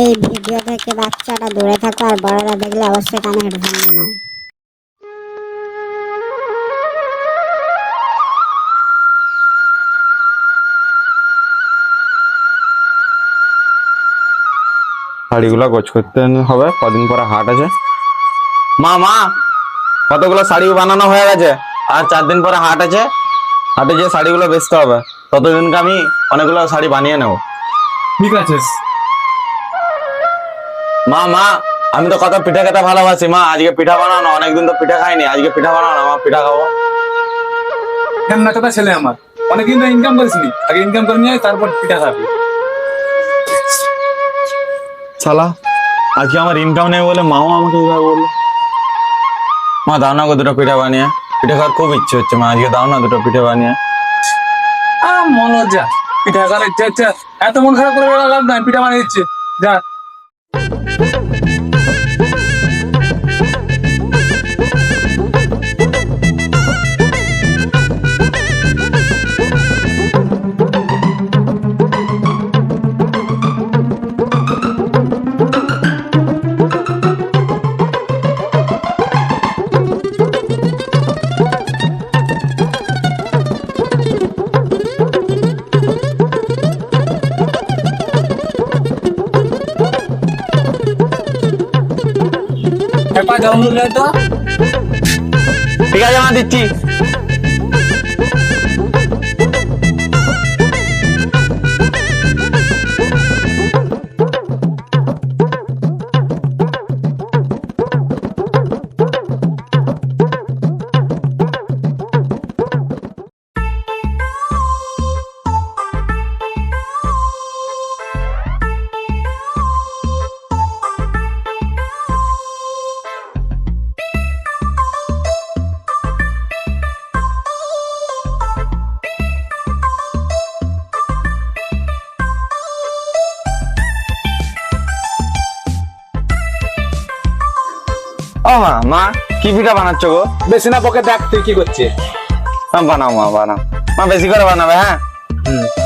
এই ভিডিও থেকে বাচ্চাটা দূরে থাকো আর বড়রা দেখলে অবশ্যই কানে হেডফোন নিয়ে নাও। শাড়িগুলো গোছ করতে হবে কদিন পরে হাট আছে। মা মা কতগুলো শাড়ি বানানো হয়ে গেছে? আর চার দিন পরে হাট আছে। হাটে যে শাড়িগুলো বেচতে হবে। ততদিনকে আমি অনেকগুলো শাড়ি বানিয়ে নেব। ঠিক আছে। মা মা আমি তো কত পিঠা খেতে ভালোবাসি মা। আজকে পিঠা বানানো অনেকদিন তো পিঠা খাইনি। আজকে পিঠা বানানো আমার পিঠা খাব। না কথা ছেলে আমার। অনেকদিন তো ইনকাম করিসনি আগে ইনকাম করে নিয়ে তারপর পিঠা খাবি। শালা আজকে আমার ইনকাম নেই বলে মাও আমাকে এইভাবে বলল। মা দাও না গো দুটো পিঠা বানিয়ে। পিঠা খাওয়ার খুব ইচ্ছে হচ্ছে মা আজকে দাও না দুটো পিঠা বানিয়ে। আহ মন যা পিঠা খাওয়ার ইচ্ছা হচ্ছে। এত মন খারাপ করে লাভ নাই পিঠা বানিয়ে দিচ্ছে। যা। Thank you. জল দিলে তো? ঠিক আছে আমার দিচ্ছি। মা কি পিঠা বানাচ্ছ গো? বেশি না পকে দেখ তুই কি করছিস। বানাও মা বানাও। মা বেশি করে বানাবে হ্যাঁ? হেপা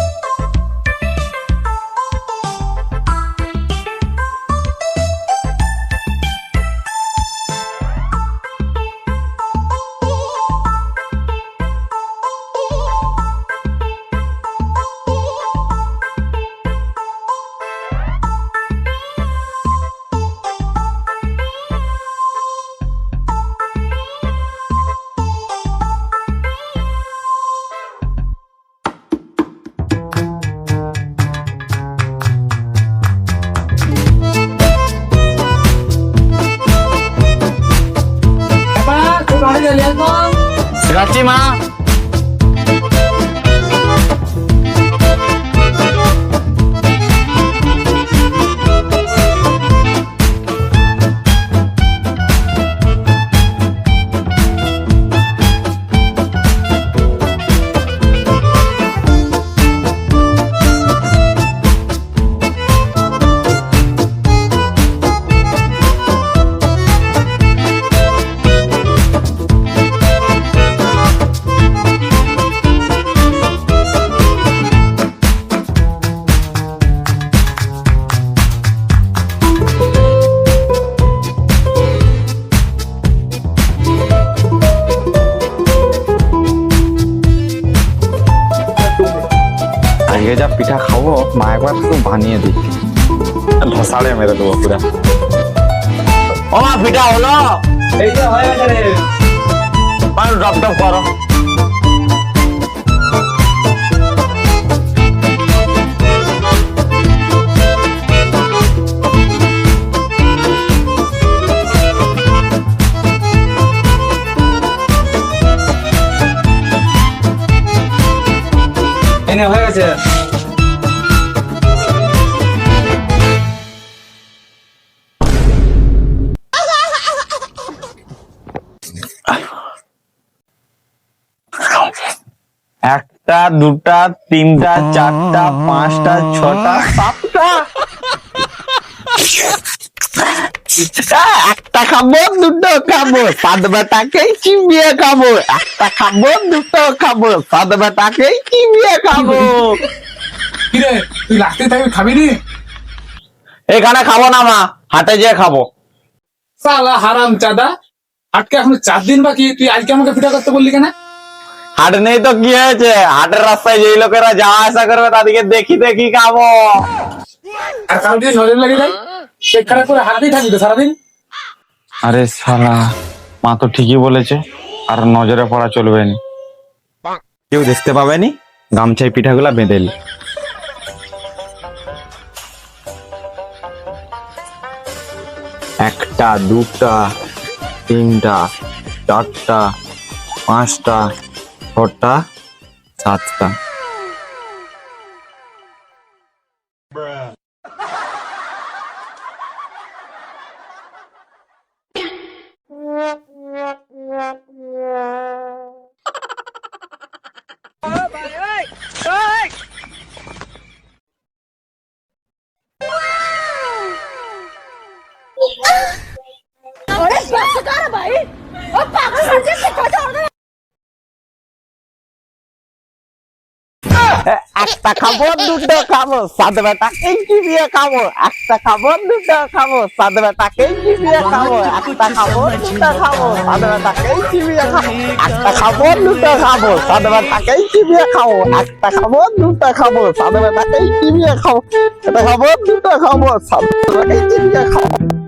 আজকে যা পিঠা খাব মা একবার শুধু বানিয়ে দিই ধসাড়ে মেরে দেবো পুরা। ও মা পিঠা হলো? এই যে হয়ে গেছে রে মা ডপ ডপ করো। এই হয়ে গেছে। একটা দুটা তিনটা চারটা পাঁচটা ছটা সাতটা। একটা খাব দুটো খাব সাত বেটাকেই চিবিয়ে খাব। একটা খাব দুটো খাব সাত বেটাকেই চিবিয়ে খাব। কিরে তুই লাস্টে থাকবি খাবি নি? এখানে খাব না মা। হাটে যেয়ে খাব। সালা হারাম চাদা আজকে এখন চার দিন বাকি। তুই আজকে আমাকে পিঠা করতে বললি কেন? হাট নেই তো কি হয়েছে? হাটের রাস্তায় যেই লোকেরা যাওয়া আসা করবে তাদেরকে দেখি দেখি খাব। আর লাগে খারাপ করে তো সারাদিন? শালা মা তো ঠিকই বলেছে আর নজরে পড়া চলবে না। কেউ দেখতে পাবেনি? গামছাই পিঠাগুলা বেঁধে নি। একটা দুটা তিনটা চারটা পাঁচটা ছটা সাতটা একটা খাব, দুটো খাব সাদ বেটা কেঙ্কি বিয়ে খাব, একটা খাব, দুটো খাব সাদ বেটা কেঙ্কি বিয়ে খাব, একটা খাব, দুটো খাব সাদ বেটা কেঙ্কি বিয়ে খাব, একটা খাব, দুটো খাব সাদ বেটা কেঙ্কি বিয়ে খাব, একটা খাব, দুটো খাব সাদ বেটা কেঙ্কি বিয়ে খাব, একটা খাব, দুটো খাব সাদ বেটা কেঙ্কি বিয়ে খাব।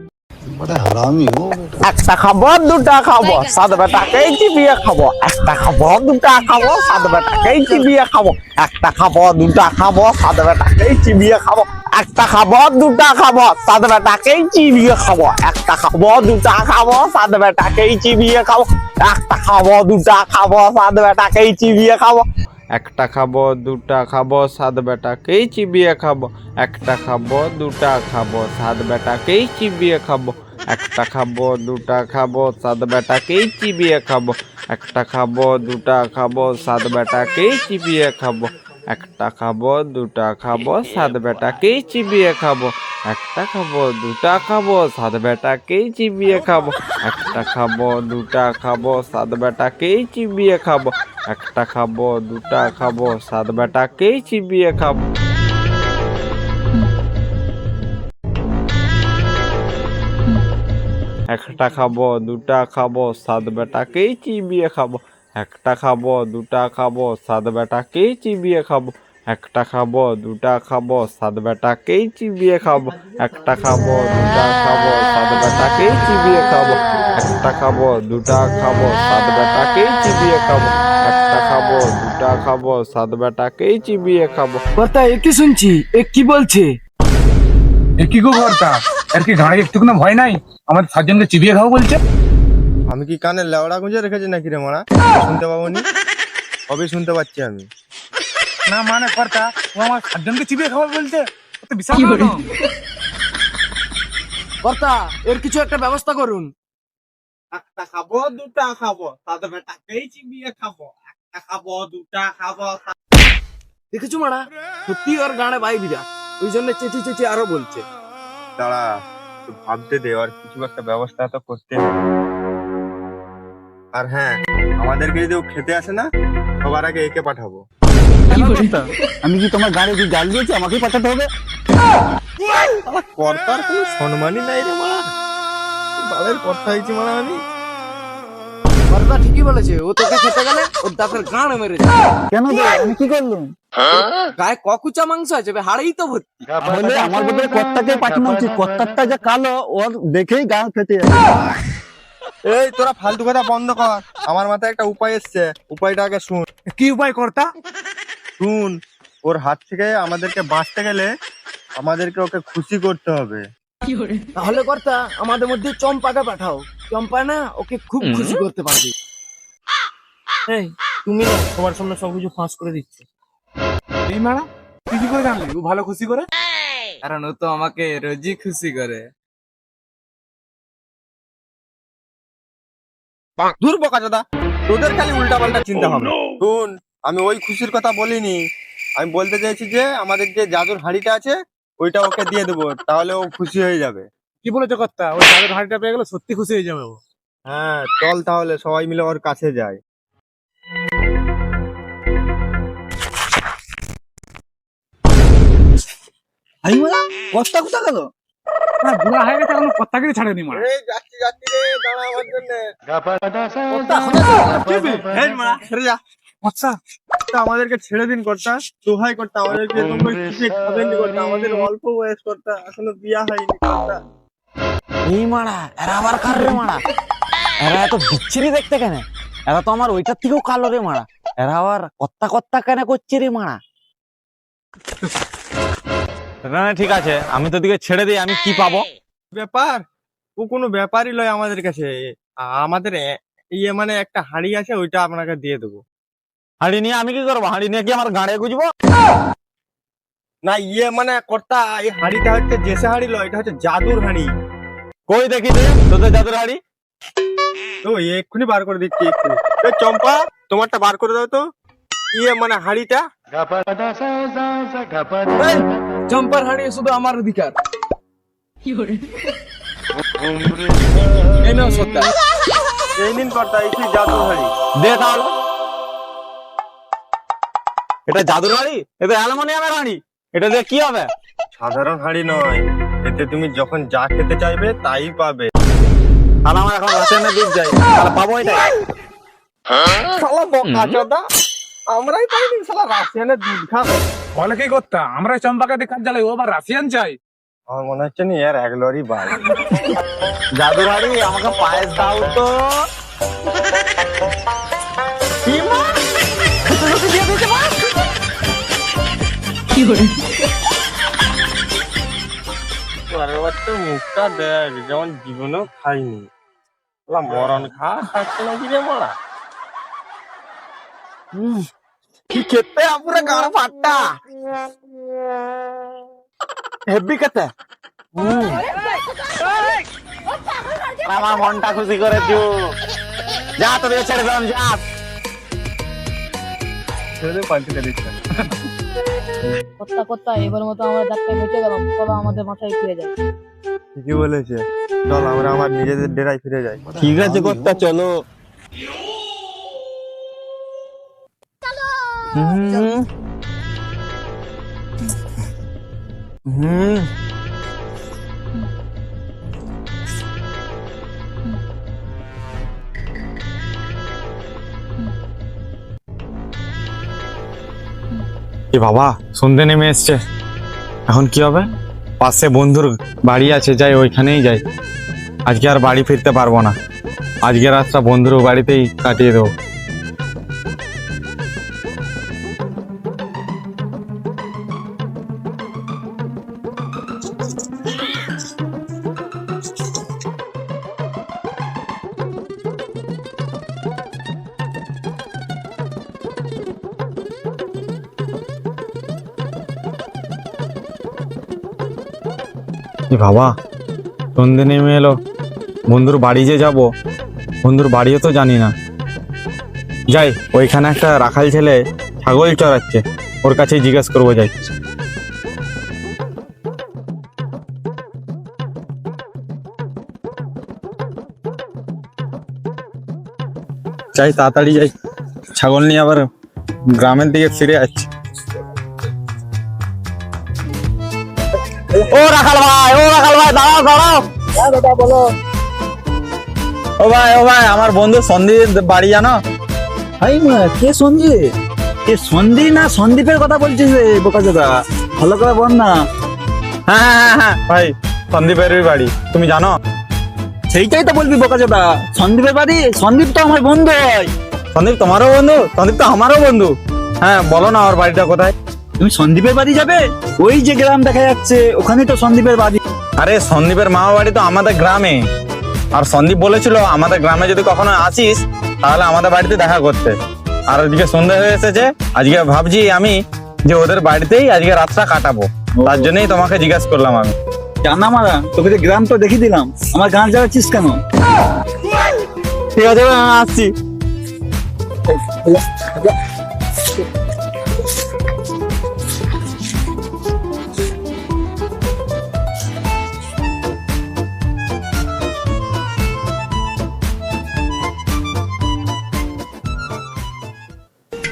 একটা খাব দুটা খাব সাত বেটা কেঞ্চি দিয়ে খাব? একটা খাব দুটা খাব সাত বেটা কেঞ্চি দিয়ে খাব? একটা খাব দুটা খাব সাত বেটা কেঞ্চি দিয়ে খাব? একটা খাব দুটা খাব সাত বেটা কেঞ্চি দিয়ে খাব? একটা খাব দুটা খাব সাত বেটা কেঞ্চি দিয়ে খাব? একটা খাব দুটা খাব সাত বেটা কেঞ্চি দিয়ে খাব? একটা খাব দুটা খাব সাত বেটাকেই চিবিয়ে খাব? একটা খাব দুটা খাব সাত বেটাকেই চিবিয়ে খাব? একটা খাব, দুটা খাব, সাত বেটাকেই চিবিয়ে খাব। একটা খাব, দুটা খাব, সাত বেটাকেই চিবিয়ে খাব। একটা খাব, দুটা খাব, সাত বেটাকেই চিবিয়ে খাব। একটা খাব, দুটা খাব, সাত বেটাকেই চিবিয়ে খাব। একটা খাব, দুটা খাব, সাত বেটাকেই চিবিয়ে খাব। একটা খাব, দুটা খাব, সাত বেটাকেই চিবিয়ে খাব। একটা খাব, দুটা খাব, সাত বেটাকেই চিবিয়ে খাব। একটা খাব, দুটা খাব, সাত বেটাকেই চিবিয়ে খাব। একটা খাব, দুটা খাব, সাত বেটাকেই চিবিয়ে খাব। একটা খাব, দুটা খাব, সাত বেটাকেই চিবিয়ে খাব। একটা খাব, দুটা খাব, সাত বেটাকেই চিবিয়ে খাব। একটা খাব, দুটা খাব, সাত বেটাকেই চিবিয়ে খাব। কথা এ কি শুনছি, এ কি বলছে? এ কি গো ভর্তা আর কি ঘাড়ে একটু কোনো ভয় নাই? আমাদের সাতজনকে চিবিয়ে খাব বলছে। আমি কি কানে লেওড়া গুঁজে রেখেছি নাকি রে মারা? শুনতে পাবো নি কবে শুনতে পাচ্ছি আমি। না মানে কর্তা ও আমার সাতজনকে চিবিয়ে খাব বলছে। তো বিশাল। কর্তা এর কিছু একটা ব্যবস্থা করুন। একটা খাব দুটা খাব। সাত বেটাকেই চিবিয়ে খাব। একটা খাব দুটা খাব দেখেছ মারা? সত্যি ওর গানে বাই বিরা ওই জন্য চেঁচি চেঁচি আরও বলছে। দাঁড়া একটু ভাবতে দে আর কিছু একটা ব্যবস্থা তো করতে। আর হ্যাঁ আমাদেরকে যদি ও খেতে আসে না সবার আগে একে পাঠাবো। আমি কি তোমার গাড়ি গাল দিয়েছি? আমাকে পাঠাতে হবে? কর্তার কোনো সম্মানই নাই রে মারা বালের কর্তা হয়েছি মারা আমি। কর্তা ঠিকই বলেছে ও তোকে খেতে গেলে ওর দাঁতের গান মেরে যাবে। কেন দে আমি কি করলাম? গায়ে ককুচা মাংস আছে? বে হাড়েই তো ভর্তি। তাহলে আমার বদলে কর্তাকে পাঠানো উচিত। কর্তারটা যে কালো ওর দেখেই গাল খেতে এই তোরা ফালতু কথা বন্ধ কর। আমার মাথায় একটা উপায় এসছে। উপায়টা আগে শুন। কি উপায় কর্তা? শুন ওর হাত থেকে আমাদেরকে বাঁচতে গেলে আমাদেরকে ওকে খুশি করতে হবে। তাহলে কর্তা আমাদের মধ্যে চম্পাটা পাঠাও। চম্পা না ওকে খুব খুশি করতে পারবে। এই তুমি সবার সামনে সবকিছু ফাঁস করে দিচ্ছে। এই মারা? তুই কি করে জানলি? ও ভালো খুশি করে? কারণ ও তো আমাকে রোজই খুশি করে। দূর বোকা দাদা তোদের খালি উল্টা পাল্টা চিন্তা হবে শুন আমি ওই খুশির কথা বলিনি। আমি বলতে চাইছি যে আমাদের যে জাদুর হাঁড়িটা আছে ওইটা ওকে দিয়ে দেবো তাহলে ও খুশি হয়ে যাবে। কি বলেছ কর্তা? ওই চালের হাঁড়িটা পেয়ে গেলে সত্যি খুশি হয়ে যাবে ও। হ্যাঁ চল তাহলে সবাই মিলে ওর কাছে যাই। আমি বললাম কর্তা কোথা গেল? না বুড়া হয়ে গেছে এখন কত্তাগিরি ছাড়েনি মারা এই যাচ্ছি যাচ্ছি রে দাঁড়া আমার জন্য। এই মারা ছেড়ে যা। আচ্ছা আমাদেরকে ছেড়ে দিন কর্তা। দোহাই করতে আমাদেরকে এরকম কিছু খাবেন করতে। আমাদের অল্প বয়স করতে এখনও বিয়া হয়নি কর্তা। এই মারা এরা আবার কার রে মারা? এরা এত বিচ্ছিরি দেখতে কেন? এরা তো আমার ওইটার থেকেও কালো রে মারা। এরা আবার কত্তা কত্তা কেন করছে রে মারা? না না ঠিক আছে। আমি তো দিকে ছেড়ে দিই আমি কি পাবো? ব্যাপার? ও কোনো ব্যাপারই লয় আমাদের কাছে। আমাদের এ- ইয়ে মানে একটা হাড়ি আছে ওইটা আপনাকে দিয়ে দেবো। হাঁড়ি নিয়ে আমি কি করব? হাঁড়ি নিয়ে কি আমার গাড়ে গুজবো? না ইয়ে মানে কর্তা এই হাড়িটা হচ্ছে জেসে হাড়ি লয় এটা হচ্ছে জাদুর হাড়ি। কই দেখি রে তোদের জাদুর হাঁড়ি? তো এক্ষুনি বার করে দিচ্ছি এক্ষুনি এ চম্পা তোমারটা বার করে দাও তো। ইয়ে মানে হাড়িটা। এই, জম্পার হাঁড়ি শুধু আমার অধিকার। এই নাও সত্তা। এই নিন কর্তা এই জাদুর হাড়ি। দে তাহলে। এটা জাদুর হাঁড়ি? এটা অ্যালুমিনিয়ামের হাঁড়ি। এটা দিয়ে কি হবে? সাধারণ হাড়ি নয়। এতে তুমি যখন যা খেতে চাইবে তাই পাবে। তাহলে আমার এখন রাসায়নিক দিক যাই তাহলে পাবো এটাই। শালা বোকা চোদা। আমরাই পাইনি শালা রাশিয়ানের দুধ খাবে বলে কি করতা? আমরা চম্পাকে দেখার জ্বালাই ও আবার রাশিয়ান চাই। আমার মনে হচ্ছে নি এর এক লরি বাল জাদুর আমাকে পায়েস দাও তো। কি মুখটা দেখ যেমন জীবনেও খাইনি। মরণ খা থাকছে নাকি রে মারা কি খেতে পুরো গাড় ফাটটা হেভি খেতে হুম। আমার মনটা খুশি করে দিও যা তোদের ছেড়ে দিলাম যা কত্তা কত্তা এবার মতো আমরা ডাক্তার বেঁচে গেলাম চলো আমাদের মাথায় ফিরে যাই ঠিকই বলেছে চল আমরা আমার নিজেদের ডেরায় ফিরে যাই ঠিক আছে কর্তা চলো এ বাবা, সন্ধে নেমে এসছে। এখন কি হবে? পাশে বন্ধুর বাড়ি আছে, যাই ওইখানেই যাই। আজকে আর বাড়ি ফিরতে পারব না। আজকে রাতটা বন্ধুর বাড়িতেই কাটিয়ে দেবো। বাবা সন্ধে নেমে এলো। বন্ধুর বাড়ি যে যাব, বন্ধুর বাড়িও তো জানি না। যাই, ওইখানে একটা রাখাল ছেলে ছাগল চড়াচ্ছে। ওর কাছেই জিজ্ঞেস করব যাই। যাই, তাড়াতাড়ি যাই। ছাগল নিয়ে আবার গ্রামের দিকে ফিরে যাচ্ছি দাঁড়াও দাঁড়াও। দাদা বলো। ও ভাই ও ভাই আমার বন্ধু সন্দীপ বাড়ি জানো? ভাই মা, কে সঞ্জীব কে সন্দীপ না সন্দীপের কথা বলছিস রে বোকা দাদা। ভালো করে বল না। হ্যাঁ হ্যাঁ হ্যাঁ, হ্যাঁ ভাই সন্দীপেরই বাড়ি তুমি জানো? সেইটাই তো বলবি বোকা দাদা। সন্দীপের বাড়ি? সন্দীপ তো আমার বন্ধু হয়। সন্দীপ তোমারও বন্ধু? সন্দীপ তো আমারও বন্ধু। হ্যাঁ বলো না ওর বাড়িটা কোথায়। তুমি সন্দীপের বাড়ি যাবে? ওই যে গ্রাম দেখা যাচ্ছে ওখানে তো সন্দীপের বাড়ি। আরে সন্দীপের মামা বাড়ি তো আমাদের গ্রামে। আর সন্দীপ বলেছিল আমাদের গ্রামে যদি কখনো আসিস তাহলে আমাদের বাড়িতে দেখা করতে। আর আজকে সন্ধ্যা হয়ে এসেছে আজকে ভাবছি আমি যে ওদের বাড়িতেই আজকে রাতটা কাটাবো। তার জন্যই তোমাকে জিজ্ঞাস করলাম আমি। জানা মারা তোকে যে গ্রাম তো দেখিয়ে দিলাম আমার গান যাচ্ছিস কেন? ঠিক আছে আসছি।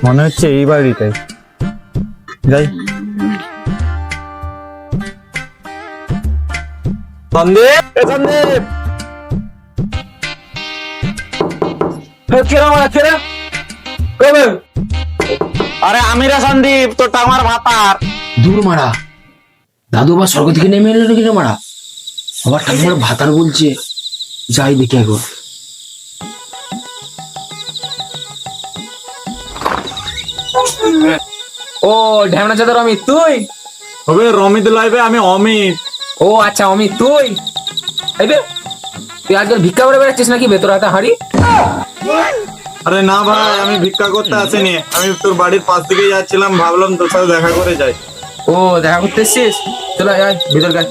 মনে হচ্ছে এই বাড়িটাই। যাই। আরে আমি রে সন্দীপ, তোর টামার ভাতার। দূর মারা। দাদু বা স্বর্গ থেকে নেমে এলো নাকি মারা? আবার ঠাকুমার ভাতার বলছে, যাই দেখি একবার। ও ঢ্যামনা চাদর অমিত তুই? হবে রমিত লাইবে আমি অমিত। ও আচ্ছা অমিত তুই? এই বে, তুই আজকাল ভিক্ষা করে বেড়াচ্ছিস নাকি ভেতর হাতে হাঁড়ি? আরে না ভাই আমি ভিক্ষা করতে আসিনি। আমি তোর বাড়ির পাশ দিকে যাচ্ছিলাম ভাবলাম তোর সাথে দেখা করে যাই। ও দেখা করতে এসছিস? চলে যাই ভিতর গাছ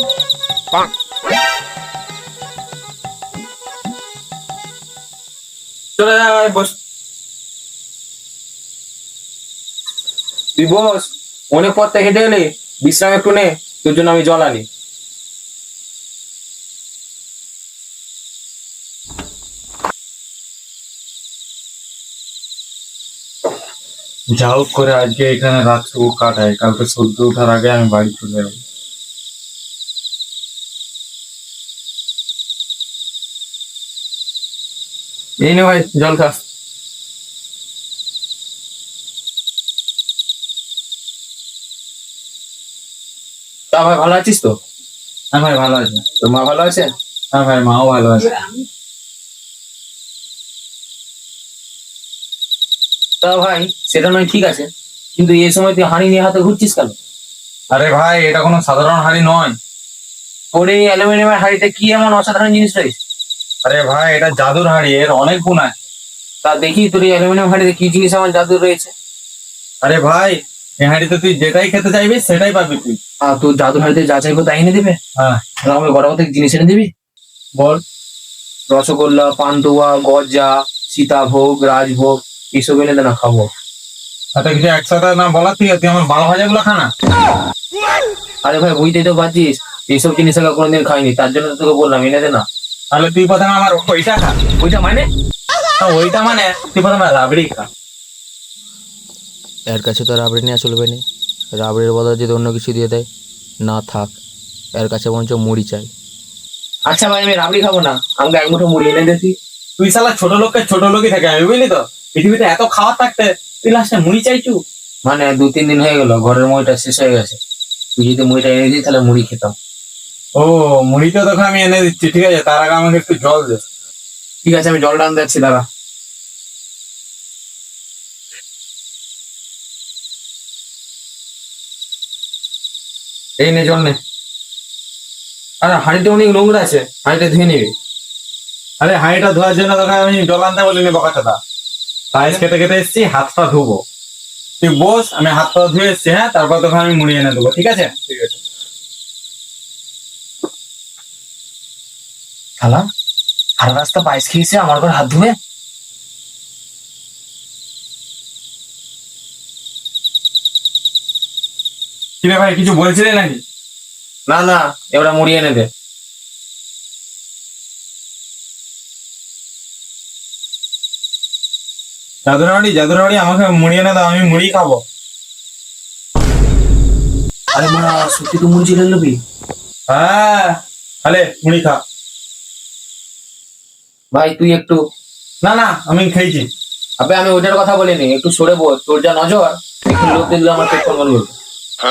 চলে যাই বস তুই বস অনেক পথ থেকে হেঁটে এলি বিশ্রাম একটু নে তোর জন্য আমি জল আনি। যা হোক করে আজকে এখানে রাতটুকু কাটাই কালকে সূর্য ওঠার আগে আমি বাড়ি চলে যাব। এই নে ভাই জল খা তা ভাই ভালো আছিস তো? হ্যাঁ ভাই ভালো আছে। তোর মা ভালো আছে? হ্যাঁ ভাই মাও ভালো আছে। তা ভাই সেটা নয় ঠিক আছে। কিন্তু এই সময় তুই হাঁড়ি নিয়ে হাতে ঘুরছিস কেন? আরে ভাই এটা কোনো সাধারণ হাড়ি নয়। তোর এই অ্যালুমিনিয়ামের হাঁড়িতে কি এমন অসাধারণ জিনিস রয়েছে? আরে ভাই এটা জাদুর হাড়ি এর অনেক গুণ আছে। তা দেখি তোর এই অ্যালুমিনিয়াম হাঁড়িতে কি জিনিস আমার জাদুর রয়েছে? আরে ভাই এই হাঁড়িতে তুই যেটাই খেতে চাইবি সেটাই পাবি তুই। আর তোর জাদুর হাঁড়িতে যা চাইব তাই এনে দেবে? হ্যাঁ। আর আমাকে গরম থেকে জিনিস এনে দিবি? বল। রসগোল্লা পান্তুয়া গজা সীতাভোগ রাজভোগ এসব এনে দে না খাব। এত কিছু একসাথে না বলা তুই তুই আমার বারো ভাজা গুলো খানা আরে ভাই বুঝতেই তো পারছিস এইসব জিনিস আগে কোনোদিন খাইনি তার জন্য তো তোকে বললাম এনে দে না। তাহলে তুই প্রথমে আমার ওইটা খা। ওইটা মানে? ওইটা মানে তুই প্রথমে রাবড়ি খা। এর কাছে তো রাবড়ি নেওয়া চলবে না রাবড়ির বদলে যদি অন্য কিছু দিয়ে দেয় না থাক এর কাছে বরঞ্চ মুড়ি চাই। আচ্ছা ভাই আমি রাবড়ি খাব না। আমাকে এক মুঠো মুড়ি এনে দিতি তুই। শালা ছোট লোককে ছোট লোকই থাকে আমি বুঝলি তো? পৃথিবীতে এত খাবার থাকতে তুই লাস্টে মুড়ি চাইছু মানে দু তিন দিন হয়ে গেল ঘরের মুড়িটা শেষ হয়ে গেছে। তুই যদি মুড়িটা এনে দিই তাহলে মুড়ি খেতাম। ও মুড়িটা তোকে আমি এনে দিচ্ছি ঠিক আছে? তার আগে আমাকে একটু জল দে। ঠিক আছে আমি জলটা আনতে যাচ্ছি দাদা এই নে জল নে। আরে হাঁড়িটা অনেক নোংরা আছে হাঁড়িটা ধুয়ে নিবি। আরে হাঁড়িটা ধোয়ার জন্য তোকে আমি জল আনতে বলিনি বকাচাদা পায়েস খেতে খেতে এসছি হাতটা ধুবো। তুই বস আমি হাতটা ধুয়ে এসছি হ্যাঁ? তারপর তোকে আমি মুড়ি এনে দেবো ঠিক আছে? ঠিক আছে। খালা সারা রাস্তা পায়েস খেয়েছে আমার ঘর হাত ধুয়ে কিছু বলছিলি নাকি? না না এবার এনে দে। আমাকে মুড়ি এনে দাও আমি মুড়ি খাব। আরে মা সত্যি তো মুড়ি হ্যাঁ তাহলে মুড়ি খা। ভাই তুই একটু না না আমি খেয়েছি। আবে আমি ওইটার কথা বলিনি একটু সরে বল তোর যা নজর একটু লোক দিলে আমার পেট করবে। ভাই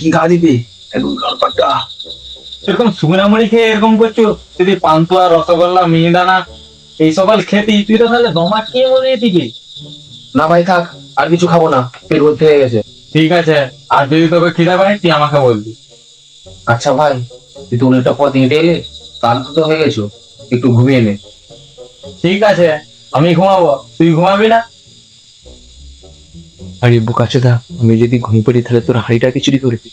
কি গা দিবি? একদম গালপাটা এরকম মুড়ি খেয়ে এরকম করছ? যদি পান্তুয়া রসগোল্লা মিহিদানা এই সকল খেতি তুই তো তাহলে দমা খেয়ে মরে দিবি না ভাই থাক আর কিছু খাব না পেট ভর্তি হয়ে গেছে। ঠিক আছে। আর যদি তোকে খিদে পায় তুই আমাকে বলবি। আচ্ছা ভাই তুই তো অনেকটা পথ হেঁটে এলে কাল তো হয়ে গেছো একটু ঘুমিয়ে নে। ঠিক আছে আমি ঘুমাবো। তুই ঘুমাবি না? আরে বোকাচোদা আমি যদি ঘুম পড়ি তাহলে তোর হাড়িটা কি চুরি করবি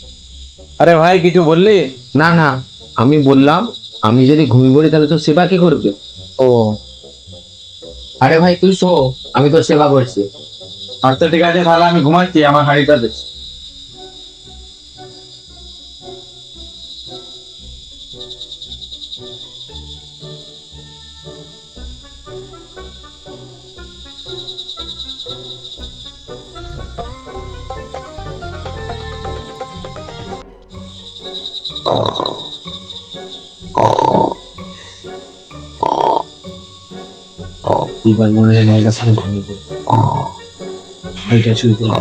আরে ভাই কিছু বললি? না না আমি বললাম আমি যদি ঘুমিয়ে পড়ি তাহলে তোর সেবা কে করবে? ও। আরে ভাই তুই শো আমি তোর সেবা করছি। আচ্ছা ঠিক আছে তাহলে আমি ঘুমাচ্ছি আমার হাড়িটা দে এবার মনে হয় মালটার সাথে ঘুমিয়ে পড়ে এটা চুরি করে